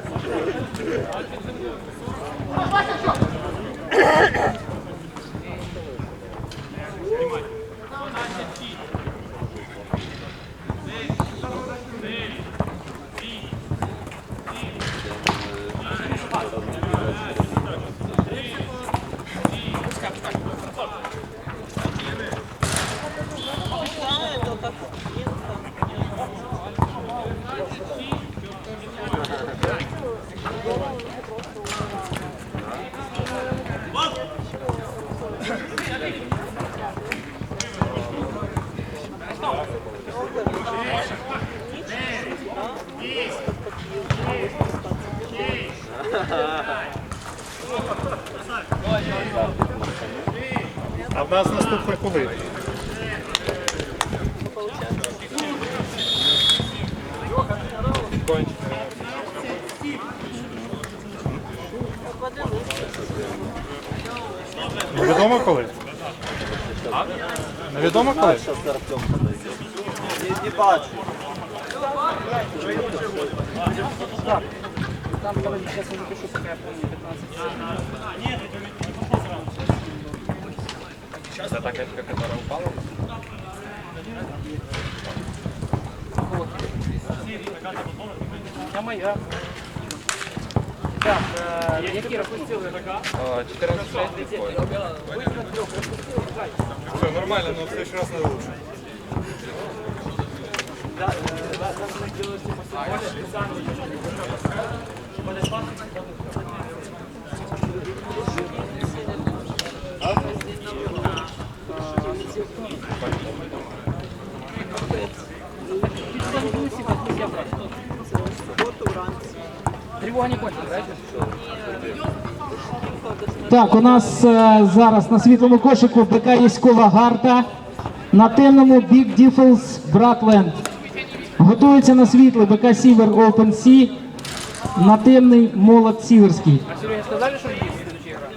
Thank şey you. А в нас наступний коли? Відомо коли? Невідомо коли? Не бачу. Там, короче, сейчас я запишу, пока я помню, 15 Нет, это не пошел сразу. Это та качка, которая упала? Це моя. Так, які рахунки? 14 6 Вийшла трьох, розпустила нормально, но в следующий раз надо лучше. Тривога не кончилась, правильно? Так, у нас е, зараз на світлому кошику БК Єськова Гарта, на темному Big Diffels Братленд. Готується на світлий БК Сівер Open Sea, на темний Молот Сіверський. А Сереге сказали, що буде следующая гра?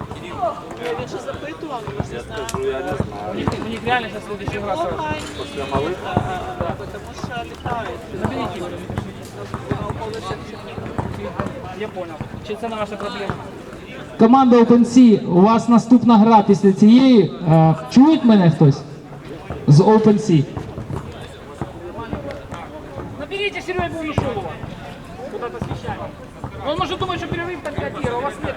Він ще запитував, ж не знаємо. У них, у них реально сейчас следующая гра сразу. Після малих? Тому що літають. Околицях Чернігова. Я понял. Чи це не ваша проблема? Команда Open Sea, у вас наступна гра після цієї. Е, Чують мене хтось? З Open Sea. Наберите Серегу Ушова. Куда-то освещаем. Он может думать, что перерыв так а у вас нет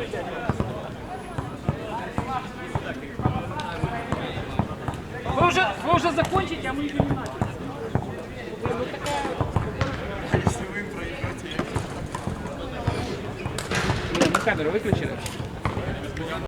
Вы уже, вы уже закончите, а мы не понимаем. Мы камеру выключили.